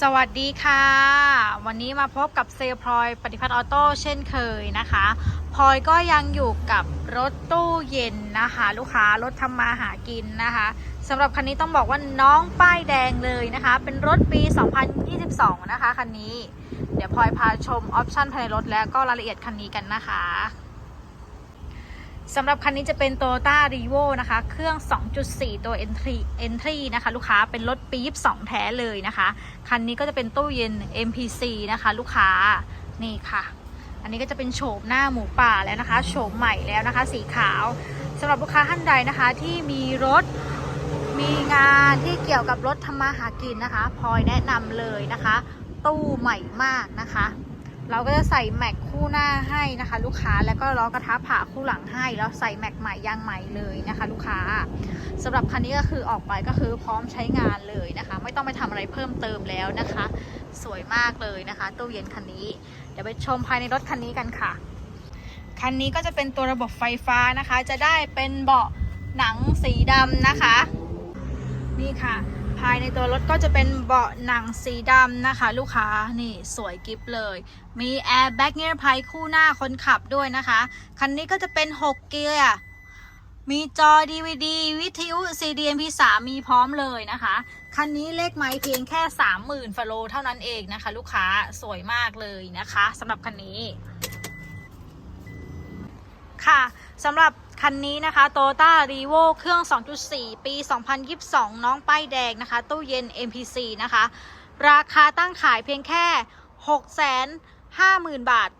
สวัสดีค่ะ วันนี้มาพบกับเซลพลอยปฏิพัฒน์ออโต้เช่นเคยนะคะพลอยก็ยังอยู่กับรถตู้เย็นนะคะ ลูกค้ารถทำมาหากินนะคะสำหรับคันนี้ต้องบอกว่าน้องป้ายแดงเลยนะคะ เป็นรถปี 2022 นะคะคันนี้ เดี๋ยวพลอยพาชมออปชันภายในรถแล้วก็รายละเอียดคันนี้กันนะคะ สำหรับคันนี้จะเป็น Toyota r e v o นะคะ เครื่อง 2.4 ตัว Entry Entry นะคะ ลูกค้าเป็นรถปี22แท้เลยนะคะ คันนี้ก็จะเป็นตู้เย็น MPC นะคะ ลูกค้านี่ค่ะ อันนี้ก็จะเป็นโฉมหน้าหมูป่าแล้วนะคะโฉมใหม่แล้วนะคะ สีขาวสำหรับลูกค้าท่านใดนะคะที่มีรถมีงานที่เกี่ยวกับรถทำมาหากินนะคะพลอยแนะนำเลยนะคะ ตู้ใหม่มากนะคะ เราก็จะใส่แม็กคู่หน้าให้นะคะ ลูกค้าแล้วก็ล้อกระทะผ่าคู่หลังให้ แล้วใส่แม็กใหม่ยางใหม่เลยนะคะ ลูกค้าสำหรับคันนี้ก็คือออกไปก็คือพร้อมใช้งานเลยนะคะ ไม่ต้องไปทำอะไรเพิ่มเติมแล้วนะคะ สวยมากเลยนะคะตู้เย็นคันนี้เดี๋ยวไปชมภายในรถคันนี้กันค่ะ คันนี้ก็จะเป็นตัวระบบไฟฟ้านะคะ จะได้เป็นเบาะหนังสีดำนะคะ นี่ค่ะ ภายในตัวรถก็จะเป็นเบาะหนังสีดำนะคะ ลูกค้านี่สวยกิฟเลย มีแอร์แบ็กเนียร์ไพคู่หน้าคนขับด้วยนะคะ คันนี้ก็จะเป็น 6 เกียร์มีจอ DVD วิทยุ CD MP3 มีพร้อมเลยนะคะ คันนี้เลขไม้เพียงแค่ 30,000ฟโลเท่านั้นเองนะคะ ลูกค้าสวยมากเลยนะคะสำหรับคันนี้ ค่ะสำหรับ คันนี้นะคะ Toyota r e v o เครื่อง 2.4 ปี 2022 น้องป้ายแดงนะคะ ตู้เย็น MPC นะคะ ราคาตั้งขายเพียงแค่ 650,000 บาท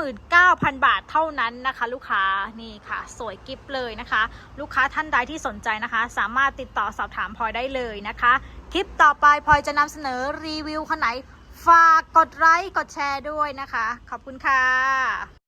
659,000 บาทเท่านั้นนะคะ ลูกค้านี่ค่ะ สวยกิฟเลยนะคะ ลูกค้าท่านใดที่สนใจนะคะ สามารถติดต่อสอบถามพลอยได้เลยนะคะ คลิปต่อไปพลอยจะนำเสนอรีวิวคันไหนฝากกดไลค์กดแชร์ด้วยนะคะ ขอบคุณค่ะ